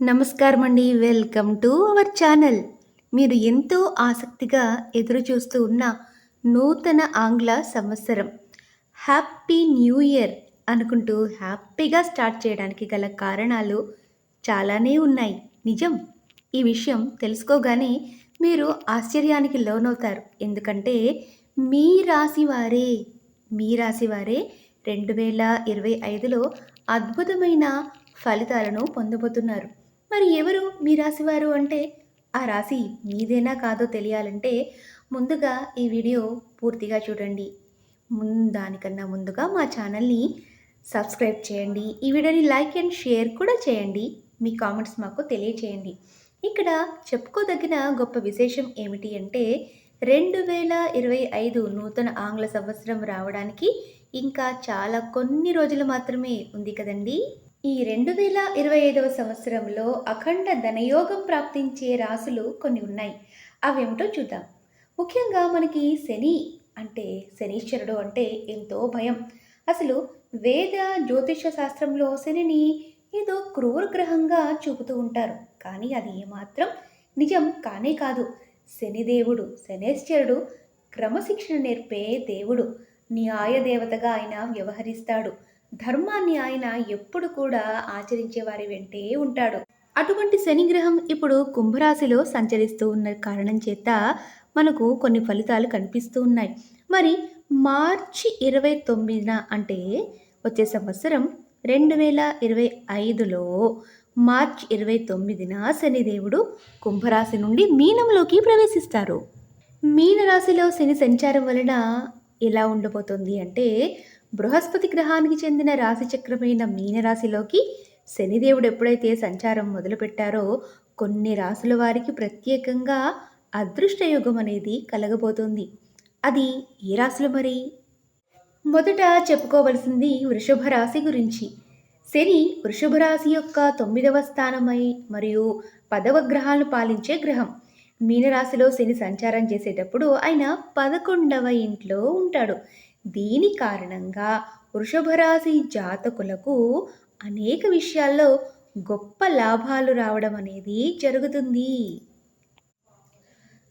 నమస్కారం అండి welcome to our channel. మీరు ఎంతో ఆసక్తిగా ఎదురు చూస్తూ ఉన్న నూతన ఆంగ్ల సంవత్సరం. హ్యాపీ న్యూ ఇయర్ అనుకుంటూ హ్యాపీగా స్టార్ట్ చేయడానికి గల కారణాలు చాలానే ఉన్నాయి. నిజం? ఈ విషయం తెలుసుకోగానే మీరు ఆశ్చర్యానికి లోనవుతారు. ఎందుకంటే మీ రాశి వారే మీ రాశి వారే రెండు వేల ఇరవై ఐదులో అద్భుతమైన ఫలితాలను పొందబోతున్నారు. మరి ఎవరు మీ రాశివారు అంటే? ఆ రాశి మీదేనా కాదో తెలియాలంటే ముందుగా ఈ వీడియో పూర్తిగా చూడండి. దానికన్నా ముందుగా మా ఛానల్ని సబ్స్క్రైబ్ చేయండి. ఈ వీడియోని లైక్ అండ్ షేర్ కూడా చేయండి. మీ కామెంట్స్ మాకు తెలియచేయండి. ఇక్కడ చెప్పుకోదగిన గొప్ప విశేషం ఏమిటి అంటే రెండు వేల ఇరవై ఐదు నూతన ఆంగ్ల సంవత్సరం రావడానికి ఇంకా చాలా కొన్ని రోజులు మాత్రమే ఉంది కదండీ? ఈ రెండు వేల ఇరవై ఐదవ సంవత్సరంలో అఖండ ధనయోగం ప్రాప్తించే రాసులు కొన్ని ఉన్నాయి. అవేమిటో చూద్దాం. ముఖ్యంగా మనకి శని అంటే శనీశ్వరుడు అంటే ఎంతో భయం. అసలు వేద జ్యోతిష శాస్త్రంలో శనిని ఏదో క్రూర గ్రహంగా చూపుతూ ఉంటారు. కానీ అది ఏమాత్రం నిజం కానే కాదు. శనిదేవుడు శనేశ్వరుడు క్రమశిక్షణ నేర్పే దేవుడు న్యాయ దేవతగా ఆయన వ్యవహరిస్తాడు. ధర్మాన్ని ఆయన ఎప్పుడు కూడా ఆచరించే వారి వెంటే ఉంటాడు. అటువంటి శని గ్రహం ఇప్పుడు కుంభరాశిలో సంచరిస్తూ ఉన్న కారణం చేత మనకు కొన్ని ఫలితాలు కనిపిస్తూ ఉన్నాయి. మరి మార్చి ఇరవై తొమ్మిదిన అంటే వచ్చే సంవత్సరం రెండు వేల ఇరవై ఐదులో మార్చ్ ఇరవై తొమ్మిదిన శనిదేవుడు కుంభరాశి నుండి మీనంలోకి ప్రవేశిస్తారు. మీనరాశిలో శని సంచారం వలన ఎలా ఉండబోతుంది అంటే బృహస్పతి గ్రహానికి చెందిన రాశిచక్రమైన మీనరాశిలోకి శనిదేవుడు ఎప్పుడైతే సంచారం మొదలుపెట్టారో కొన్ని రాసుల వారికి ప్రత్యేకంగా అదృష్టయోగం అనేది కలగబోతోంది. అది ఏ రాశులు మరి? మొదట చెప్పుకోవలసింది వృషభ రాశి గురించి. శని వృషభ రాశి యొక్క తొమ్మిదవ స్థానమై మరియు పదవ గ్రహాలను పాలించే గ్రహం. మీనరాశిలో శని సంచారం చేసేటప్పుడు ఆయన పదకొండవ ఇంట్లో ఉంటాడు. దీని కారణంగా వృషభరాశి జాతకులకు అనేక విషయాల్లో గొప్ప లాభాలు రావడం అనేది జరుగుతుంది.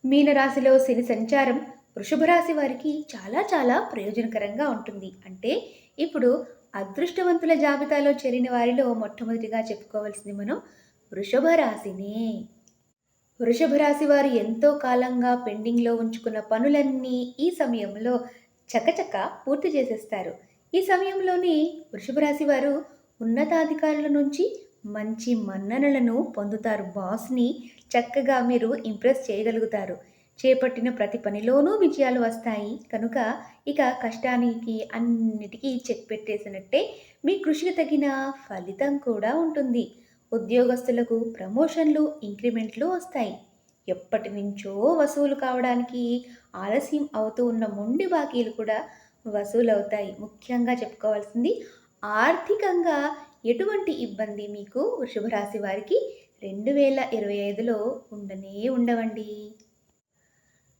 మీనరాశిలో శని సంచారం వృషభరాశి వారికి చాలా చాలా ప్రయోజనకరంగా ఉంటుంది. అంటే ఇప్పుడు అదృష్టవంతుల జాబితాలో చేరిన వారిలో మొట్టమొదటిగా చెప్పుకోవాల్సింది మనం వృషభ రాశినే వృషభ రాశి వారు ఎంతో కాలంగా పెండింగ్లో ఉంచుకున్న పనులన్నీ ఈ సమయంలో చకచక పూర్తి చేసేస్తారు. ఈ సమయంలోనే వృషభ రాశి వారు ఉన్నతాధికారుల నుంచి మంచి మన్ననలను పొందుతారు. బాస్ని చక్కగా మీరు ఇంప్రెస్ చేయగలుగుతారు. చేపట్టిన ప్రతి పనిలోనూ విజయాలు వస్తాయి. కనుక ఇక కష్టానికి అన్నిటికీ చెక్ పెట్టేసినట్టే మీ కృషికి తగిన ఫలితం కూడా ఉంటుంది. ఉద్యోగస్తులకు ప్రమోషన్లు ఇంక్రిమెంట్లు వస్తాయి. ఎప్పటి నుంచో వసూలు కావడానికి ఆలస్యం అవుతూ ఉన్న మొండి బాకీలు కూడా వసూలవుతాయి. ముఖ్యంగా చెప్పుకోవాల్సింది ఆర్థికంగా ఎటువంటి ఇబ్బంది మీకు? వృషభ రాశి వారికి రెండు వేల ఇరవై ఐదులో ఉండనే ఉండవండి.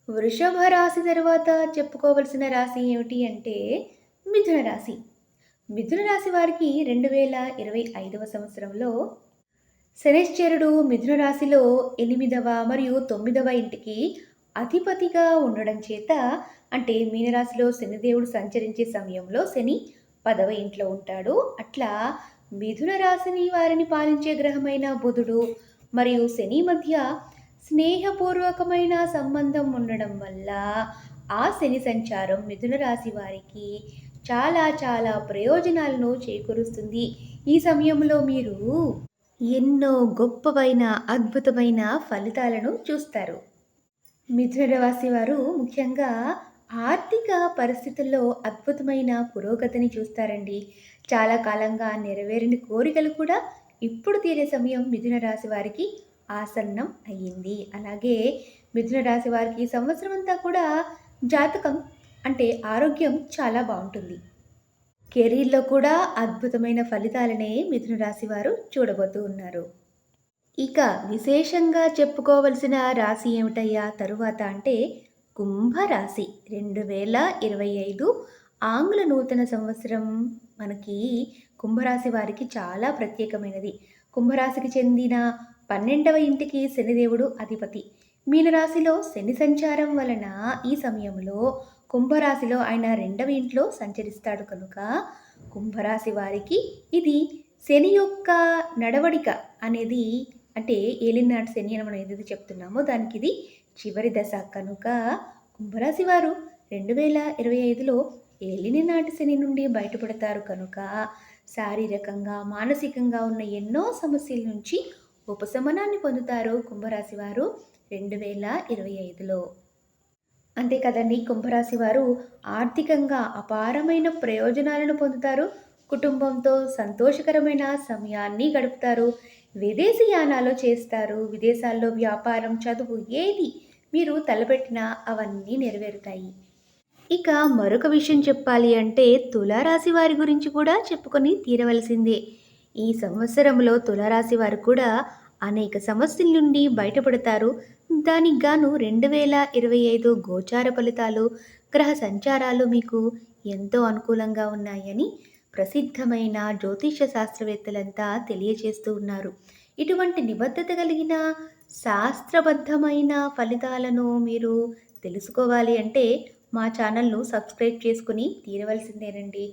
వృషభ రాశి తర్వాత చెప్పుకోవలసిన రాశి ఏమిటి అంటే మిథున రాశి. మిథున రాశి వారికి రెండు వేల ఇరవై ఐదవ సంవత్సరంలో శనిశ్చరుడు మిథున రాశిలో ఎనిమిదవ మరియు తొమ్మిదవ ఇంటికి అధిపతిగా ఉండడం చేత అంటే మీనరాశిలో శనిదేవుడు సంచరించే సమయంలో శని పదవ ఇంట్లో ఉంటాడు. అట్లా మిథున రాశిని వారిని పాలించే గ్రహమైన బుధుడు మరియు శని మధ్య స్నేహపూర్వకమైన సంబంధం ఉండడం వల్ల ఆ శని సంచారం మిథున రాశి వారికి చాలా చాలా ప్రయోజనాలను చేకూరుస్తుంది. ఈ సమయంలో మీరు ఎన్నో గొప్పవైన అద్భుతమైన ఫలితాలను చూస్తారు. మిథున రాశి వారు ముఖ్యంగా ఆర్థిక పరిస్థితుల్లో అద్భుతమైన పురోగతిని చూస్తారండి. చాలా కాలంగా నెరవేరిన కోరికలు కూడా ఇప్పుడు తీరే సమయం మిథున రాశి వారికి ఆసన్నం అయ్యింది. అలాగే మిథున రాశి వారికి సంవత్సరం అంతా కూడా జాతకం అంటే ఆరోగ్యం చాలా బాగుంటుంది. కెరీర్లో కూడా అద్భుతమైన ఫలితాలనే మిథున రాశి వారు చూడబోతూ ఉన్నారు. ఇక విశేషంగా చెప్పుకోవలసిన రాశి ఏమిటయ్యా? తరువాత అంటే కుంభరాశి. రెండు వేల ఇరవై ఐదు ఆంగ్ల నూతన సంవత్సరం మనకి కుంభరాశి వారికి చాలా ప్రత్యేకమైనది. కుంభరాశికి చెందిన పన్నెండవ ఇంటికి శనిదేవుడు అధిపతి. మీనరాశిలో శని సంచారం వలన ఈ సమయంలో కుంభరాశిలో ఆయన రెండవ ఇంట్లో సంచరిస్తాడు కనుక కుంభరాశి వారికి ఇది శని యొక్క నడవడిక అనేది అంటే ఏలినాటి శని అని మనం ఏదైతే చెప్తున్నామో దానికి ఇది చివరి దశ. కనుక కుంభరాశి వారు రెండు వేల ఇరవై ఐదులో ఏలిని నాటి శని నుండి బయటపడతారు. కనుక శారీరకంగా మానసికంగా ఉన్న ఎన్నో సమస్యల నుంచి ఉపశమనాన్ని పొందుతారు కుంభరాశి వారు రెండు వేల ఇరవై ఐదులో. అంతే కదండి కుంభరాశి వారు ఆర్థికంగా అపారమైన ప్రయోజనాలను పొందుతారు. కుటుంబంతో సంతోషకరమైన సమయాన్ని గడుపుతారు. విదేశీయానాలు చేస్తారు. విదేశాల్లో వ్యాపారం చదువు ఏది మీరు తలపెట్టినా అవన్నీ నెరవేరుతాయి. ఇక మరొక విషయం చెప్పాలి అంటే తులారాశి వారి గురించి కూడా చెప్పుకొని తీరవలసిందే. ఈ సంవత్సరంలో తులారాశి వారు కూడా అనేక సమస్యల నుండి బయటపడతారు. దానికి గాను రెండు వేల ఇరవై ఐదు గోచార ఫలితాలు గ్రహ సంచారాలు మీకు ఎంతో అనుకూలంగా ఉన్నాయని ప్రసిద్ధమైన జ్యోతిష శాస్త్రవేత్తలంతా తెలియజేస్తూ ఉన్నారు. ఇటువంటి నిబద్ధత కలిగిన శాస్త్రబద్ధమైన ఫలితాలను మీరు తెలుసుకోవాలి అంటే మా ఛానల్ను సబ్స్క్రైబ్ చేసుకుని తీరవలసిందేనండి.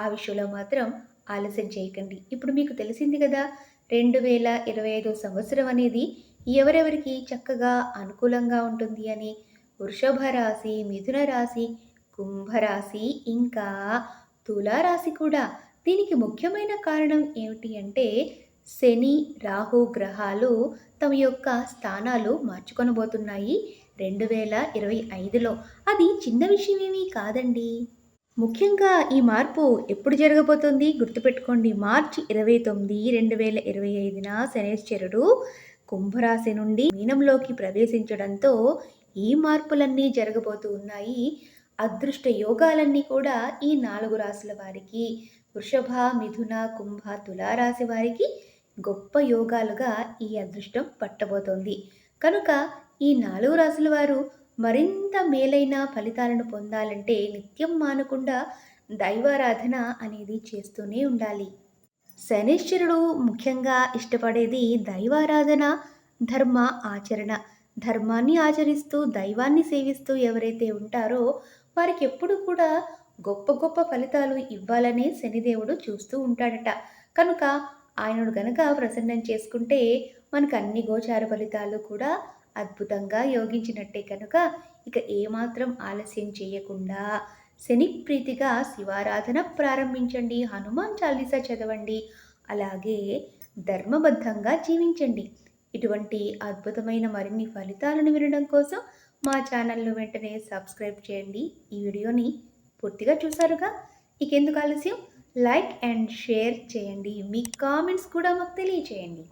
ఆ విషయంలో మాత్రం ఆలస్యం చేయకండి. ఇప్పుడు మీకు తెలిసింది కదా రెండు వేల ఇరవై ఐదో సంవత్సరం అనేది ఎవరెవరికి చక్కగా అనుకూలంగా ఉంటుంది అని? వృషభ రాశి మిథున రాశి కుంభరాశి ఇంకా తులారాశి కూడా. దీనికి ముఖ్యమైన కారణం ఏమిటి అంటే శని రాహు గ్రహాలు తమ యొక్క స్థానాలు మార్చుకొనబోతున్నాయి రెండు వేల ఇరవై ఐదులో. అది చిన్న విషయమేమీ కాదండి. ముఖ్యంగా ఈ మార్పు ఎప్పుడు జరగబోతుంది గుర్తుపెట్టుకోండి. మార్చి ఇరవై తొమ్మిది రెండు వేల ఇరవై ఐదున శనేశ్వరుడు కుంభరాశి నుండి మీనంలోకి ప్రవేశించడంతో ఈ మార్పులన్నీ జరగబోతూ ఉన్నాయి. అదృష్ట యోగాలన్నీ కూడా ఈ నాలుగు రాశుల వారికి వృషభ మిథున కుంభ తులారాశి వారికి గొప్ప యోగాలుగా ఈ అదృష్టం పట్టబోతోంది. కనుక ఈ నాలుగు రాశుల వారు మరింత మేలైన ఫలితాలను పొందాలంటే నిత్యం మానకుండా దైవారాధన అనేది చేస్తూనే ఉండాలి. శనిశ్వరుడు ముఖ్యంగా ఇష్టపడేది దైవారాధన ధర్మ ఆచరణ. ధర్మాన్ని ఆచరిస్తూ దైవాన్ని సేవిస్తూ ఎవరైతే ఉంటారో వారికి ఎప్పుడు కూడా గొప్ప గొప్ప ఫలితాలు ఇవ్వాలనే శనిదేవుడు చూస్తూ ఉంటాడట. కనుక ఆయనను గనక ప్రసన్నం చేసుకుంటే మనకు అన్ని గోచార ఫలితాలు కూడా అద్భుతంగా యోగించినట్టే కనుక ఇక ఏమాత్రం ఆలస్యం చేయకుండా శని ప్రీతిగా శివారాధన ప్రారంభించండి హనుమాన్ చాలీసా చదవండి అలాగే ధర్మబద్ధంగా జీవించండి. ఇటువంటి అద్భుతమైన మరిన్ని ఫలితాలను వినడం కోసం మా ఛానల్ను వెంటనే సబ్స్క్రైబ్ చేయండి. ఈ వీడియోని పూర్తిగా చూసారుగా? ఇక ఎందుకు ఆలస్యం? లైక్ అండ్ షేర్ చేయండి. మీ కామెంట్స్ కూడా మాకు తెలియచేయండి.